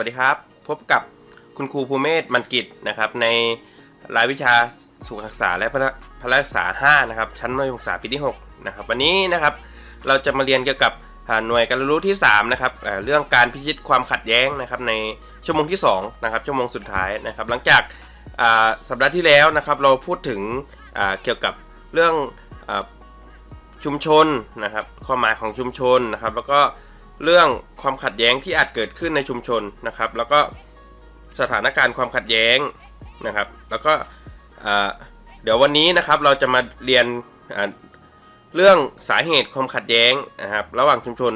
สวัสดีครับ พบกับคุณครูภูเมศมันกิจนะครับ ในรายวิชาสุขศึกษาและพละพละศึกษา 5 นะครับ ชั้นมัธยมศึกษาปีที่ 6 นะครับ วันนี้นะครับเราจะมาเรียนเกี่ยวกับหน่วยการเรียนรู้ที่ 3 นะครับเรื่องการพิชิตความขัดแย้งนะครับในชั่วโมงที่ 2 นะครับ ชั่วโมงสุดท้ายนะครับ หลังจากสัปดาห์ที่แล้วนะครับ เราพูดถึงเกี่ยวกับเรื่องอชุมชนนะครับ ความหมายของชุมชนนะครับ แล้วก็ เรื่องความขัดแย้งที่อาจเกิดขึ้นในชุมชนนะครับ แล้วก็สถานการณ์ความขัดแย้งนะครับ แล้วก็เดี๋ยววันนี้นะครับเราจะมาเรียนเรื่องสาเหตุความขัดแย้งนะครับ ระหว่างชุมชน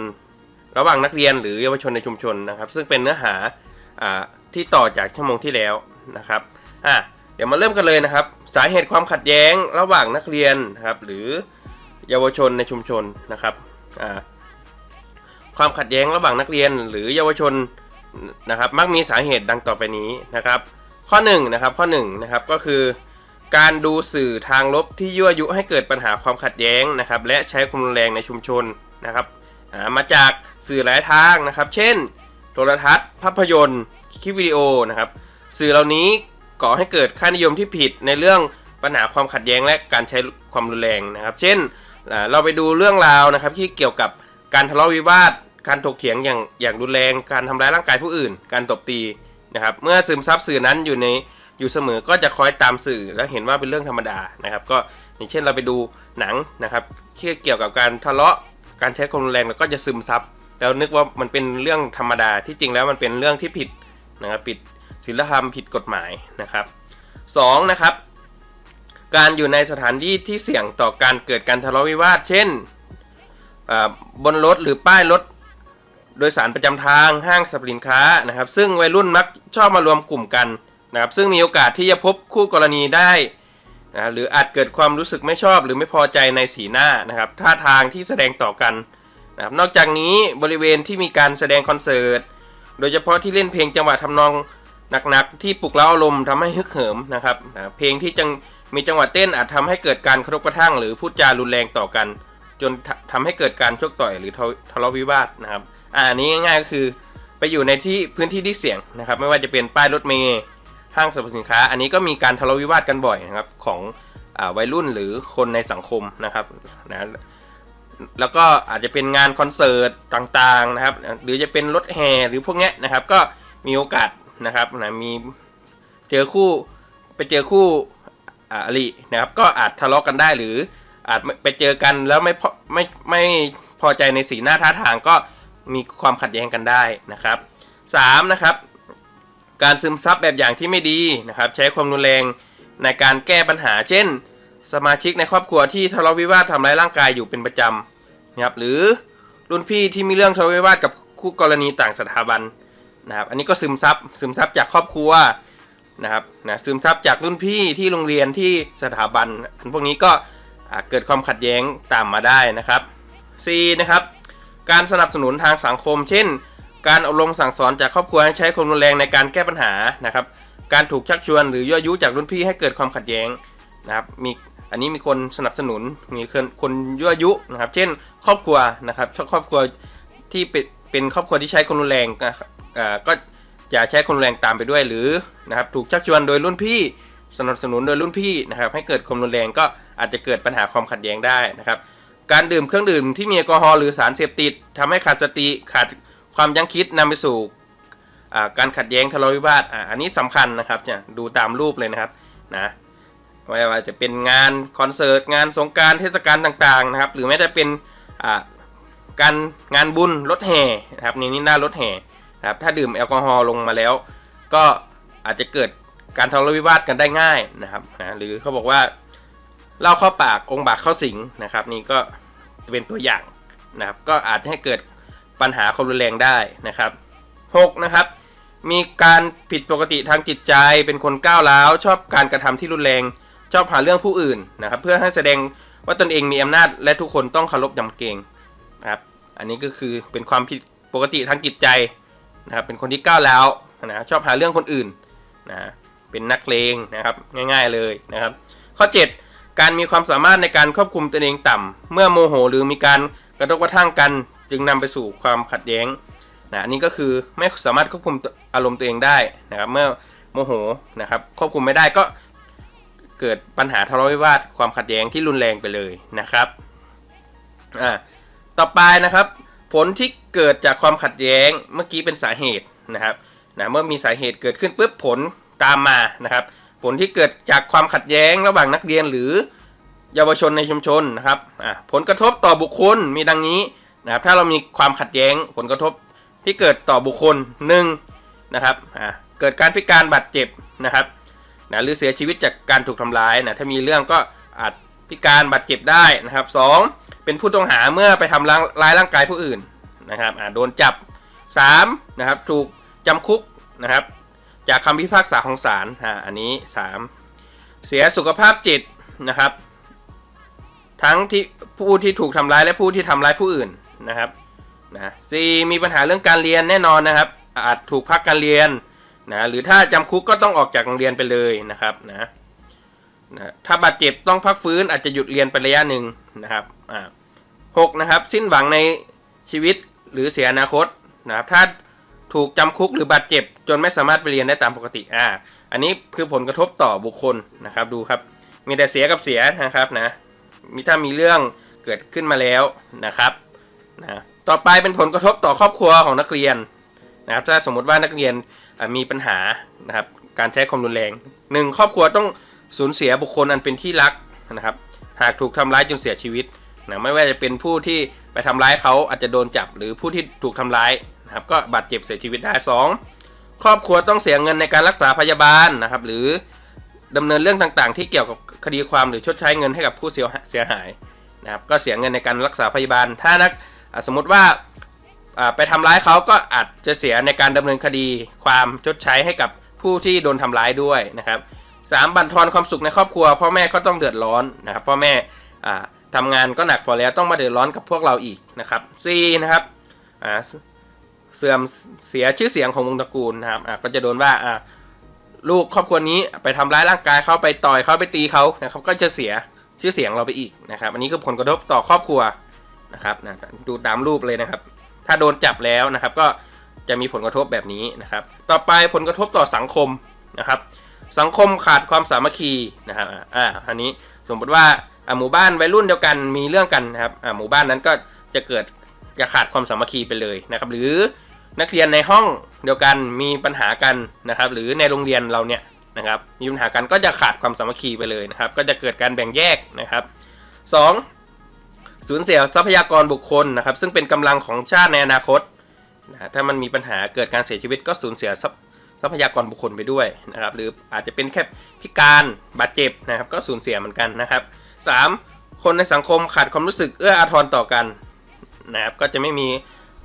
ระหว่างนักเรียนหรือเยาวชนในชุมชนนะครับ ซึ่งเป็นเนื้อหาอที่ต่อจากชั่วโมงที่แล้วนะครับอะเดี๋ยวมาเริ่มกันเลยนะครับ สาเหตุความขัดแย้งระหว่างนักเรียนนะครับหรือเยาวชนในชุมชนนะครับอ่า ความขัดแย้งระหว่างนักเรียนหรือเยาวชนนะครับมักมีสาเหตุดังต่อไปนี้นะครับ ข้อ1นงนะครับข้อ1นงนะครับก็คือ การดูสื่อทางลบที่ยั่วยุให้เกิดปัญหาความขัดแย้งนะครับ และใช้ความรุนแรงในชุมชนนะครับมาจากสื่อหลายทางนะครับ เช่น โทรทัศน์ ภาพยนตร์ คลิปวิดีโอนะครับ สื่อเหล่านี้ก่อให้เกิดค่านิยมที่ผิดในเรื่องปัญหาความขัดแย้งและการใช้ความรุนแรงนะครับ เช่นเราไปดูเรื่องราวนะครับที่เกี่ยวกับ การทะเลาะวิวาท การถกเถียงอย่างอย่างรุนแรง การทำร้ายร่างกายผู้อื่น การตบตีนะครับ เมื่อซึมซับสื่อนั้นอยู่ในอยู่เสมอก็จะคอยตามสื่อและเห็นว่าเป็นเรื่องธรรมดานะครับ ก็อย่างเช่นเราไปดูหนังนะครับที่เกี่ยวกับการทะเลาะการใช้ความรุนแรงแล้วก็จะซึมซับแล้วนึกว่ามันเป็นเรื่องธรรมดาที่จริงแล้วมันเป็นเรื่องที่ผิดนะครับผิดศีลธรรมผิดกฎหมายนะครับสองนะครับ การอยู่ในสถานที่ที่เสี่ยงต่อการเกิดการทะเลาะวิวาท เช่น บนรถหรือป้ายรถโดยสารประจำทางห้างสรรพสินค้านะครับ ซึ่งวัยรุ่นมักชอบมารวมกลุ่มกันนะครับ ซึ่งมีโอกาสที่จะพบคู่กรณีได้นะหรืออาจเกิดความรู้สึกไม่ชอบหรือไม่พอใจในสีหน้านะครับ ท่าทางที่แสดงต่อกันนะครับนอกจากนี้บริเวณที่มีการแสดงคอนเสิร์ต โดยเฉพาะที่เล่นเพลงจังหวะทำนองหนักๆ ที่ปลุกเร้าอารมณ์ทำให้ฮึกเหิมนะครับอ่าเพลงที่จังมีจังหวะเต้นอาจทำให้เกิดการกระทบกระทั่ง หรือพูดจารุนแรงต่อกัน จนททำให้เกิดการชกต่อยหรือทะเลาะวิวาทนะครับอ่าอันนี้ง่ายๆก็คือไปอยู่ในที่พื้นที่ที่เสี่ยงนะครับ ไม่ว่าจะเป็นป้ายรถเมล์ห้างสรรพสินค้า อันนี้ก็มีการทะเลาะวิวาทกันบ่อยนะครับของอวัยรุ่นหรือคนในสังคมนะครับนะแล้วก็อาจจะเป็นงานคอนเสิร์ตต่างๆนะครับ หรือจะเป็นรถแห่หรือพวกเนี้ยนะครับ ก็มีโอกาสนะครับนะมีเจอคู่ไปเจอคู่อ่าอรินะครับ ก็อาจทะเลาะกันได้หรือ อาจไปเจอกันแล้วไม่พอไม่ไม่พอใจในสีหน้าท่าทางก็มีความขัดแย้งกันได้นะครับสามนะครับการซึมซับแบบอย่างที่ไม่ดีนะครับ ใช้ความรุนแรงในการแก้ปัญหา เช่น สมาชิกในครอบครัวที่ทะเลาะวิวาททำร้ายร่างกายอยู่เป็นประจำนะครับหรือรุ่นพี่ที่มีเรื่องทะเลาะวิวาทกับคู่กรณีต่างสถาบันนะครับอันนี้ก็ซึมซับซึมซับจากครอบครัวนะครับนะซึมซับจากรุ่นพี่ที่โรงเรียนที่สถาบันอันพวกนี้ก็ เกิดความขัดแย้งตามมาได้นะครับ C นะครับ การสนับสนุนทางสังคม เช่น การอบรมสั่งสอนจากครอบครัวให้ใช้ความรุนแรงในการแก้ปัญหานะครับ การถูกชักชวนหรือยั่วยุจากรุ่นพี่ให้เกิดความขัดแย้งนะครับมีอันนี้มีคนสนับสนุนมีคนคนยั่วยุนะครับ เช่น ครอบครัวนะครับครอบครัวที่เป็นเป็นครอบครัวที่ใช้ความรุนแรงนะครับก็จะใช้ความรุนแรงตามไปด้วยหรือนะครับถูกชักชวนโดยรุ่นพี่ สนับสนุนโดยรุ่นพี่นะครับให้เกิดความรุนแรงก็อาจจะเกิดปัญหาความขัดแย้งได้นะครับ การดื่มเครื่องดื่มที่มีแอลกอฮอล์หรือสารเสพติดทำให้ขาดสติขาดความยั้งคิดนำไปสู่การขัดแย้งทะเลาะวิวาทอ,อันนี้สำคัญนะครับจะดูตามรูปเลยนะครับนะไม่ว่าจะเป็นงานคอนเสิร์ตงานสงการเทศกาลต่างๆนะครับ หรือแม้แต่เป็นการงานบุญรถแห่นะครับนี่นี่หน้ารถแห่นะครับถ้าดื่มแอลกอฮอล์ลงมาแล้ว ก็อาจจะเกิด การทะเลาะวิวาทกันได้ง่ายนะครับนะหรือเขาบอกว่าเล้าเข้าปากองค์บากเข้าสิงนะครับ นี่ก็เป็นตัวอย่างนะครับ ก็อาจให้เกิดปัญหาความรุนแรงได้นะครับหกนะครับ มีการผิดปกติทางจิตใจ เป็นคนก้าวร้าวชอบการกระทำที่รุนแรงชอบหาเรื่องผู้อื่นนะครับ เพื่อให้แสดงว่าตนเองมีอำนาจ และทุกคนต้องเคารพยำเกรงนะครับ อันนี้ก็คือเป็นความผิดปกติทางจิตใจนะครับ เป็นคนที่ก้าวร้าวนะชอบหาเรื่องคนอื่นนะ เป็นนักเลงนะครับง่ายๆเลยนะครับ ข้อ 7 การมีความสามารถในการควบคุมตนเองต่ำเมื่อโมโหหรือมีการกระทบกระทั่งกัน จึงนำไปสู่ความขัดแย้งนะอันนี้ก็คือไม่สามารถควบคุมอารมณ์ตัวเองได้นะครับ เมื่อโมโหนะครับควบคุมไม่ได้ก็เกิดปัญหาทะเลาะวิวาทความขัดแย้งที่รุนแรงไปเลยนะครับอ่าต่อไปนะครับ ผลที่เกิดจากความขัดแย้งเมื่อกี้เป็นสาเหตุนะครับนะเมื่อมีสาเหตุเกิดขึ้นปุ๊บผล ตามมานะครับ ผลที่เกิดจากความขัดแย้งระหว่างนักเรียนหรือเยาวชนในชุมชนนะครับผลกระทบต่อบุคคลมีดังนี้นะครับ ถ้าเรามีความขัดแย้งผลกระทบที่เกิดต่อบุคคลหนึ่งนะครับอ่าเกิดการพิการบาดเจ็บนะครับนะหรือเสียชีวิตจากการถูกทำร้ายนะถ้ามีเรื่องก็อาจพิการบาดเจ็บได้นะครับสองเป็นผู้ต้องหาเมื่อไปทำร้ายร้ายร่างกายผู้อื่นนะครับอ่าโดนจับสามนะครับถูกจำคุกนะครับ จากคำพิพากษาของศาลอ่าอันนี้ 3 เสียสุขภาพจิตนะครับ ทั้งที่ผู้ที่ถูกทำร้ายและผู้ที่ทำร้ายผู้อื่นนะครับนะสี่มีปัญหาเรื่องการเรียนแน่นอนนะครับ อาจถูกพักการเรียนนะหรือถ้าจำคุกก็ต้องออกจากโรงเรียนไปเลยนะครับนะนะถ้าบาดเจ็บต้องพักฟื้นอาจจะหยุดเรียนไประยะหนึ่งนะครับอ่าหกนะครับสิ้นหวังในชีวิตหรือเสียอนาคตนะครับถ้าถูกจำคุกหรือบาดเจ็บ จนไม่สามารถไปเรียนได้ตามปกติอ่าอันนี้คือผลกระทบต่อบุคคลนะครับดูครับ มีแต่เสียกับเสียนะครับนะมีถ้ามีเรื่องเกิดขึ้นมาแล้วนะครับนะต่อไปเป็นผลกระทบต่อครอบครัวของนักเรียนนะครับถ้าสมมติว่านักเรียนมีปัญหานะครับการใช้ความรุนแรงหนึ่งครอบครัวต้องสูญเสียบุคคลอันเป็นที่รักนะครับหากถูกทำร้ายจนเสียชีวิตนะไม่ว่าจะเป็นผู้ที่ไปทำร้ายเขาอาจจะโดนจับ หรือผู้ที่ถูกทำร้ายนะครับก็บาดเจ็บเสียชีวิตได้ 2. ครอบครัวต้องเสียเงินในการรักษาพยาบาลนะครับ หรือดำเนินเรื่องต่างๆ ที่เกี่ยวกับคดีความหรือชดใช้เงินให้กับผู้เสียหายนะครับก็เสียเงินในการรักษาพยาบาล ถ้านักสมมติว่าไปทำร้ายเขาก็อาจจะเสียในการดำเนินคดีความชดใช้ให้กับผู้ที่โดนทำร้ายด้วยนะครับสามบั่นทอนความสุขในครอบครัว พ่อแม่ก็ต้องเดือดร้อนนะครับพ่อแม่อ่าทำงานก็หนักพอแล้วต้องมาเดือดร้อนกับพวกเราอีกนะครับสี่นะครับอ่า เสื่อมเสียชื่อเสียงของวงตระกูลนะครับอ่าก็จะโดนว่าอ่าลูกครอบครัวนี้ไปทำร้ายร่างกายเขาไปต่อยเขาไปตีเขานะครับก็จะเสียชื่อเสียงเราไปอีกนะครับ อันนี้คือผลกระทบต่อครอบครัวนะครับนะดูตามรูปเลยนะครับ ถ้าโดนจับแล้วนะครับ ก็จะมีผลกระทบแบบนี้นะครับ ต่อไปผลกระทบต่อสังคมนะครับ สังคมขาดความสามัคคีนะครับอ่าอันนี้สมมติว่าอ่าหมู่บ้านวัยรุ่นเดียวกันมีเรื่องกันนะครับอ่าหมู่บ้านนั้นก็จะเกิดจะขาดความสามัคคีไปเลยนะครับ หรือ นักเรียนในห้องเดียวกันมีปัญหากันนะครับ หรือในโรงเรียนเราเนี่ยนะครับมีปัญหากันก็จะขาดความสามัคคีไปเลยนะครับ ก็จะเกิดการแบ่งแยกนะครับสองสูญเสียทรัพยากรบุคคลนะครับ ซึ่งเป็นกำลังของชาติในอนาคตนะถ้ามันมีปัญหาเกิดการเสียชีวิตก็สูญเสียทรัพย์ทรัพยากรบุคคลไปด้วยนะครับ หรืออาจจะเป็นแค่พิการบาดเจ็บนะครับ ก็สูญเสียเหมือนกันนะครับ 3. คนในสังคมขาดความรู้สึกเอื้ออาทรต่อกันนะครับ ก็จะไม่มี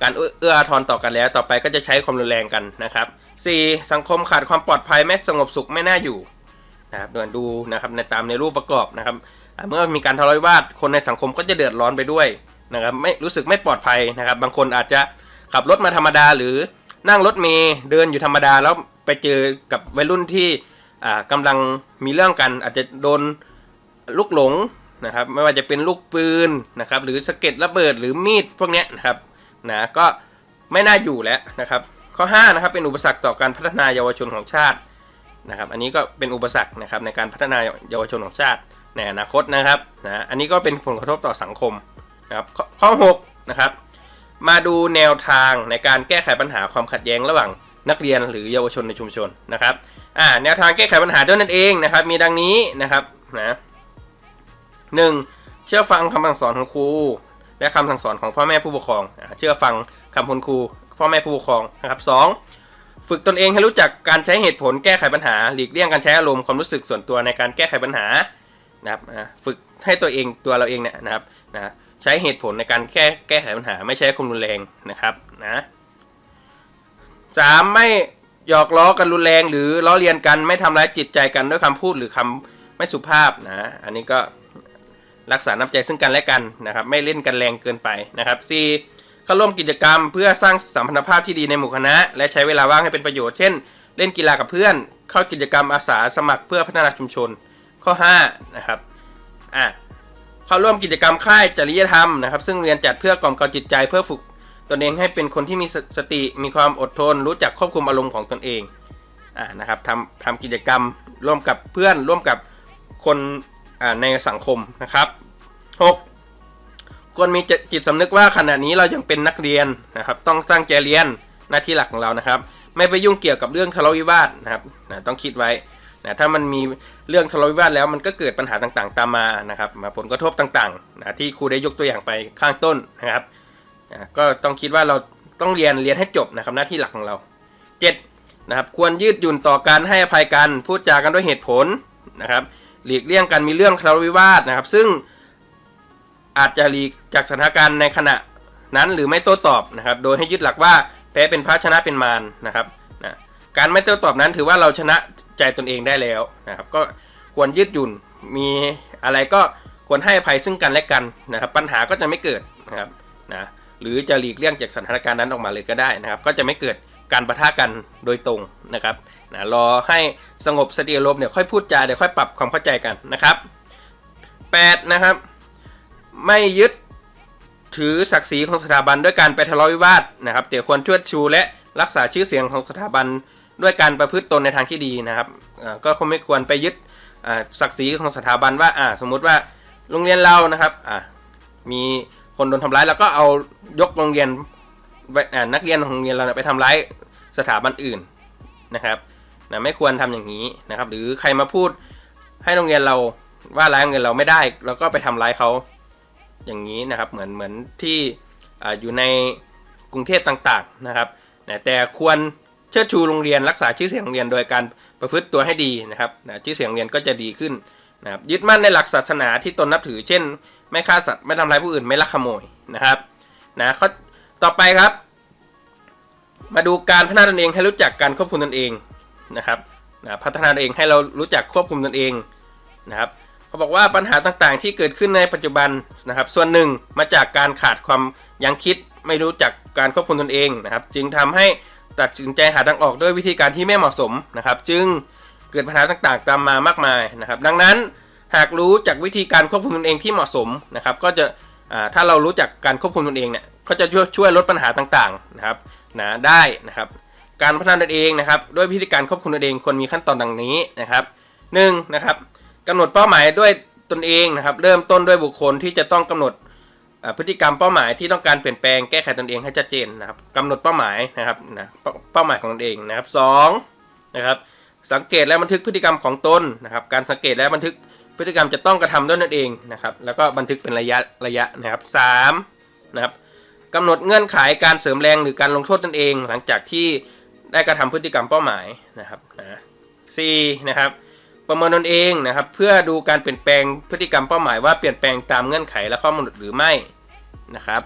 การเอื้ออาทรต่อกันแล้ว ต่อไปก็จะใช้ความรุนแรงกันนะครับ 4. สังคมขาดความปลอดภัยไม่สงบสุขไม่น่าอยู่นะครับเดินดูนะครับในตามในรูปประกอบนะครับเมื่อมีการทะเลาะวิวาทคนในสังคมก็จะเดือดร้อนไปด้วยนะครับไม่รู้สึกไม่ปลอดภัยนะครับ บางคนอาจจะขับรถมาธรรมดา หรือนั่งรถเมย์เดินอยู่ธรรมดา แล้วไปเจอกับวัยรุ่นที่อ่ากำลังมีเรื่องกัน อาจจะโดนลูกหลงนะครับ ไม่ว่าจะเป็นลูกปืนนะครับ หรือสะเก็ดระเบิดหรือมีดพวกนี้นะครับ นะก็ไม่น่าอยู่แล้วนะครับข้อ5นะครับเป็นอุปสรรคต่อการพัฒนาเยาวชนของชาตินะครับ อันนี้ก็เป็นอุปสรรคนะครับในการพัฒนาเยาวชนของชาติในอนาคตนะครับนะอันนี้ก็เป็นผลกระทบต่อสังคมนะครับข้อ6นะครับมาดูแนวทางในการแก้ไขปัญหาความขัดแย้งระหว่างนักเรียนหรือเยาวชนในชุมชนนะครับอ่าแนวทางแก้ไขปัญหาด้วยนั่นเองนะครับ มีดังนี้นะครับนะหนึ่งเชื่อฟังคำสั่งสอนของครู และคำสั่งสอนของพ่อแม่ผู้ปกครอง เชื่อฟังคำคุณครู พ่อแม่ผู้ปกครองนะครับสองฝึกตนเองให้รู้จักการใช้เหตุผลแก้ไขปัญหา หลีกเลี่ยงการใช้อารมณ์ความรู้สึกส่วนตัวในการแก้ไขปัญหานะครับฝึกให้ตัวเองตัวเราเองเนี่ยนะครับนะใช้เหตุผลในการแก้แก้ไขปัญหา ไม่ใช้ความรุนแรงนะครับนะสามไม่หยอกล้อกันรุนแรง หรือล้อเลียนกันไม่ทำร้ายจิตใจกันด้วยคำพูดหรือคำไม่สุภาพนะ อันนี้ก็ รักษาน้ำใจซึ่งกันและกันนะครับ ไม่เล่นกันแรงเกินไปนะครับสี่เข้าร่วมกิจกรรมเพื่อสร้างสัมพันธภาพที่ดีในหมู่คณะ และใช้เวลาว่างให้เป็นประโยชน์ เช่น เล่นกีฬากับเพื่อน เข้ากิจกรรมอาสาสมัครเพื่อพัฒนาชุมชน ข้อ 5 นะครับอะเข้าร่วมกิจกรรมค่ายจริยธรรมนะครับ ซึ่งเรียนจัดเพื่อกล่อมเกลาจิตใจเพื่อฝึกตนเองให้เป็นคนที่มีสติมีความอดทน รู้จักควบคุมอารมณ์ของตนเองอ่านะครับทำทำกิจกรรมร่วมกับเพื่อนร่วมกับคน ในสังคมนะครับ 6. ควรมีจิตจิตสำนึกว่าขณะนี้เรายังเป็นนักเรียนนะครับ ต้องตั้งใจเรียนหน้าที่หลักของเรานะครับ ไม่ไปยุ่งเกี่ยวกับเรื่องทะเลาะวิวาทนะครับนะต้องคิดไว้นะถ้ามันมีเรื่องทะเลาะวิวาทแล้วมันก็เกิดปัญหาต่างๆ ตามมานะครับมาผลกระทบต่างๆนะที่ครูได้ยกตัวอย่างไปข้างต้นนะครับนะก็ต้องคิดว่าเราต้องเรียนเรียนให้จบนะครับหน้าที่หลักของเรา 7. นะครับควรยืดหยุ่นต่อการให้อภัยกันพูดจากันด้วยเหตุผลนะครับ หลีกเลี่ยงการมีเรื่องทะเลาะวิวาทนะครับ ซึ่งอาจจะหลีกจากสถานการณ์ในขณะนั้นหรือไม่โต้ตอบนะครับ โดยให้ยึดหลักว่าแพ้เป็นพระชนะเป็นมารนะครับนะการไม่โต้ตอบนั้นถือว่าเราชนะใจตนเองได้แล้วนะครับ ก็ควรยืดหยุ่นมีอะไรก็ควรให้อภัยซึ่งกันและกันนะครับ ปัญหาก็จะไม่เกิดนะครับนะหรือจะหลีกเลี่ยงจากสถานการณ์นั้นออกมาเลยก็ได้นะครับ ก็จะไม่เกิด การประทะกันโดยตรงนะครับนะรอให้สงบสติอารมณ์เดี๋ยวค่อยพูดจาเดี๋ยวค่อยปรับความเข้าใจกันนะครับ 8 นะครับ ไม่ยึดถือศักดิ์ศรีของสถาบันด้วยการไปทะเลาะวิวาทนะครับแต่ควรช่วยชูและรักษาชื่อเสียงของสถาบันด้วยการประพฤติตนในทางที่ดีนะครับก็คงไม่ควรไปยึดศักดิ์ศรีของสถาบันว่าสมมุติว่าโรงเรียนเรานะครับมีคนโดนทำร้ายแล้วก็เอายกโรงเรียน นักเรียนของโรงเรียนเราไปทำร้ายสถาบันอื่นนะครับนะไม่ควรทำอย่างนี้นะครับ หรือใครมาพูดให้โรงเรียนเราว่าร้ายโรงเรียนเราไม่ได้ แล้วก็ไปทำร้ายเขาอย่างนี้นะครับ เหมือนเหมือนที่ออยู่ในกรุงเทพต่างๆนะครับนะแต่ควรเชิดชูโรงเรียนรักษาชื่อเสียงโรงเรียนโดยการประพฤติตัวให้ดีนะครับนะชื่อเสียงโรงเรียนก็จะดีขึ้นนะครับยึดมั่นในหลักศาสนาที่ตนนับถือ เช่น ไม่ฆ่าสัตว์ไม่ทำร้ายผู้อื่นไม่ลักขโมยนะครับนะข้อ ต่อไปครับ มาดูการพัฒนาตนเองให้รู้จักการควบคุมตนเองนะครับนะพัฒนาตนเองให้เรารู้จักควบคุมตนเองนะครับเขาบอกว่าปัญหาต่างๆ ที่เกิดขึ้นในปัจจุบันนะครับ ส่วนหนึ่งมาจากการขาดความยังคิดไม่รู้จักการควบคุมตนเองนะครับ จึงทำให้ตัดสินใจหาทางออกด้วยวิธีการที่ไม่เหมาะสมนะครับ จึงเกิดปัญหาต่างๆ ตามมามากมายนะครับ ดังนั้นหากรู้จักวิธีการควบคุมตนเองที่เหมาะสมนะครับ ก็จะถ้าเรารู้จักการควบคุมตนเองเนี่ย ก็จะช่วยช่วยลดปัญหาต่างๆนะครับนะได้นะครับ การพัฒนาตนเองนะครับด้วยวิธีการควบคุมตนเองควรมีขั้นตอนดังนี้นะครับหนึ่งนะครับกำหนดเป้าหมายด้วยตนเองนะครับ เริ่มต้นด้วยบุคคลที่จะต้องกำหนดพฤติกรรมเป้าหมายที่ต้องการเปลี่ยนแปลงแก้ไขตนเองให้ชัดเจนนะครับกำหนดเป้าหมายนะครับนะเป้าหมายของตนเองนะครับสองนะครับสังเกตและบันทึกพฤติกรรมของตนนะครับ การสังเกตและบันทึกพฤติกรรมจะต้องกระทำด้วยตนเองนะครับ แล้วก็บันทึกเป็นระยะระยะนะครับสามนะครับ กำหนดเงื่อนไขการเสริมแรงหรือการลงโทษตนเอง หลังจากที่ได้กระทำพฤติกรรมเป้าหมายนะครับนะสี่นะครับประเมินตนเองนะครับ เพื่อดูการเปลี่ยนแปลงพฤติกรรมเป้าหมายว่าเปลี่ยนแปลงตามเงื่อนไขและข้อกำหนดหรือไม่นะครับ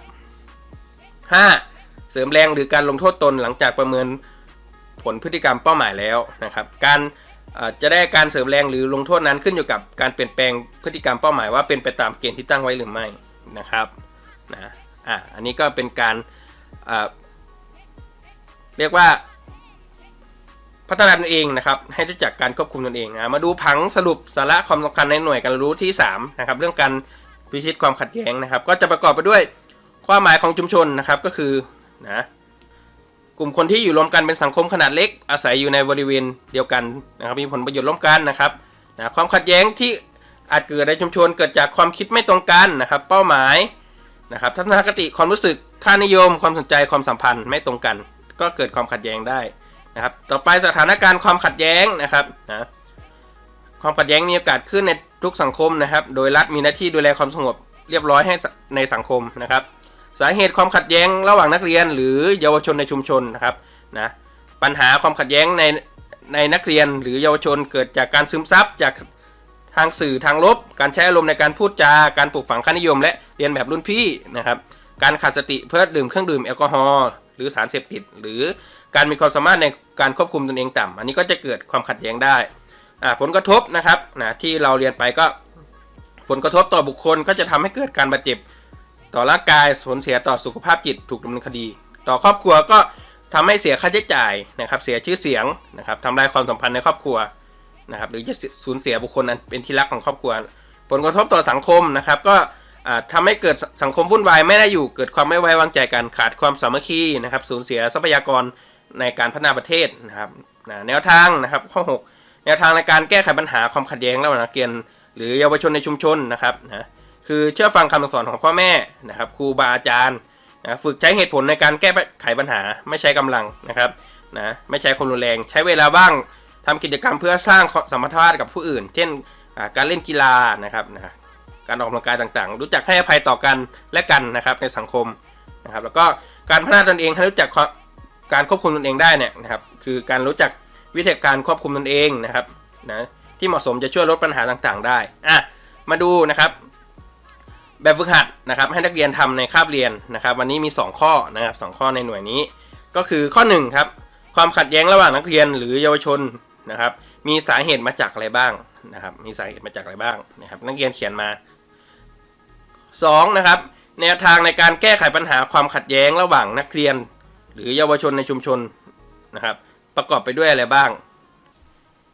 5. เสริมแรงหรือการลงโทษตนหลังจากประเมินผลพฤติกรรมเป้าหมายแล้วนะครับ การจะได้การเสริมแรงหรือลงโทษนั้นขึ้นอยู่กับการเปลี่ยนแปลงพฤติกรรมเป้าหมายว่าเป็นไปตามเกณฑ์ที่ตั้งไว้หรือไม่นะครับนะ อะอันนี้ก็เป็นการเรียกว่า พัฒนาตนเองนะครับ ให้รู้จักการควบคุมตนเองนะมาดูผังสรุปสาระความสำคัญในหน่วยการรู้ที่3นะครับเรื่องการพิชิตความขัดแย้งนะครับ ก็จะประกอบไปด้วยความหมายของชุมชนนะครับก็คือนะกลุ่มคนที่อยู่รวมกันเป็นสังคมขนาดเล็ก อาศัยอยู่ในบริเวณเดียวกันนะครับ มีผลประโยชน์ร่วมกันนะครับนะความขัดแย้งที่อาจเกิดในชุมชนเกิดจากความคิดไม่ตรงกันนะครับ เป้าหมาย นะครับทัศนคติความรู้สึกค่านิยม ความสนใจความสัมพันธ์ไม่ตรงกัน ก็เกิดความขัดแย้งได้นะครับต่อไปสถานการณ์ความขัดแย้งนะครับนะความขัดแย้งมีโอกาสขึ้นในทุกสังคมนะครับ โดยรัฐมีหน้าที่ดูแลความสงบเรียบร้อยให้ในสังคมนะครับ สาเหตุความขัดแย้งระหว่างนักเรียน หรือเยาวชนในชุมชนนะครับนะปัญหาความขัดแย้งในในนักเรียนหรือเยาวชนเกิดจากการซึมซับจาก ทางสื่อทางลบ การใช้อารมณ์ในการพูดจาการปลูกฝังค่านิยม และเรียนแบบรุ่นพี่นะครับ การขาดสติเพื่อดื่มเครื่องดื่มแอลกอฮอล์หรือสารเสพติด หรือการมีความสามารถในการควบคุมตนเองต่ำอันนี้ก็จะเกิดความขัดแย้งได้อ่าผลกระทบนะครับนะที่เราเรียนไปก็ผลกระทบต่อบุคคลก็จะทำให้เกิดการบาดเจ็บ ต่อร่างกายผลเสียต่อสุขภาพจิตถูกดำเนินคดี ต่อครอบครัวก็ทำให้เสียค่าใช้จ่ายนะครับ เสียชื่อเสียงนะครับทำลายความสัมพันธ์ในครอบครัว นะครับหรือจะสูญเสียบุคคลอันเป็นที่รักของครอบครัว ผลกระทบต่อสังคมนะครับ ก็อ่าทำให้เกิดสังคมวุ่นวายไม่ได้อยู่เกิดความไม่ไว้วางใจกันขาดความสามัคคีนะครับสูญเสียทรัพยากรในการพัฒนาประเทศนะครับแนวทางนะครับข้อ 6 แนวทางในการแก้ไขปัญหาความขัดแย้งระหว่างนักเรียน หรือเยาวชนในชุมชนนะครับนะคือเชื่อฟังคำสั่งสอนของพ่อแม่นะครับครูบาอาจารย์นะฝึกใช้เหตุผลในการแก้ไขปัญหาไม่ใช้กำลังนะครับนะไม่ใช้ความรุนแรง ใช้เวลาว่าง ทำกิจกรรมเพื่อสร้างสัมพันธภาพกับผู้อื่น เช่นการเล่นกีฬานะครับนะการออกกำลังกายต่างๆ รู้จักให้อภัยต่อกันและกันนะครับในสังคมนะครับ แล้วก็การพัฒนาตนเองให้รู้จักการควบคุมตนเองได้เนี่ยนะครับ คือการรู้จักวิธีการควบคุมตนเองนะครับนะที่เหมาะสมจะช่วยลดปัญหาต่างๆ ได้อะมาดูนะครับ แบบฝึกหัดนะครับ ให้นักเรียนทำในคาบเรียนนะครับ วันนี้มี 2 ข้อนะครับสข้อในหน่วยนี้ ก็คือข้อ1ครับความขัดแย้งระหว่างนักเรียนหรือเยาวชน นะครับ มีสาเหตุมาจากอะไรบ้างนะครับ มีสาเหตุมาจากอะไรบ้างนะครับ นักเรียนเขียนมา 2 นะครับ แนวทางในการแก้ไขปัญหาความขัดแย้งระหว่างนักเรียน หรือเยาวชนในชุมชนนะครับ ประกอบไปด้วยอะไรบ้าง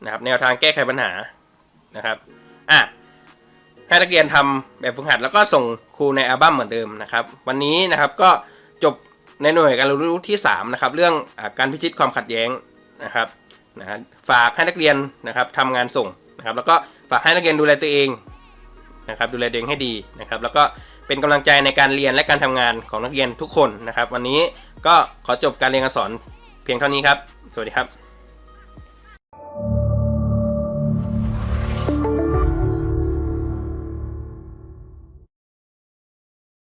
นะครับ แนวทางแก้ไขปัญหานะครับอะให้นักเรียนทำแบบฝึกหัดแล้วก็ส่งครูในอัลบั้มเหมือนเดิมนะครับ วันนี้นะครับก็จบในหน่วยการเรียนรู้ที่3นะครับเรื่องอการพิชิตความขัดแย้งนะครับ นะฮะฝากให้นักเรียนนะครับทำงานส่งนะครับ แล้วก็ฝากให้นักเรียนดูแลตัวเองนะครับ ดูแลตัวเองให้ดีนะครับ แล้วก็เป็นกำลังใจในการเรียนและการทำงานของนักเรียนทุกคนนะครับ วันนี้ก็ขอจบการเรียนการสอนเพียงเท่านี้ครับ สวัสดีครับ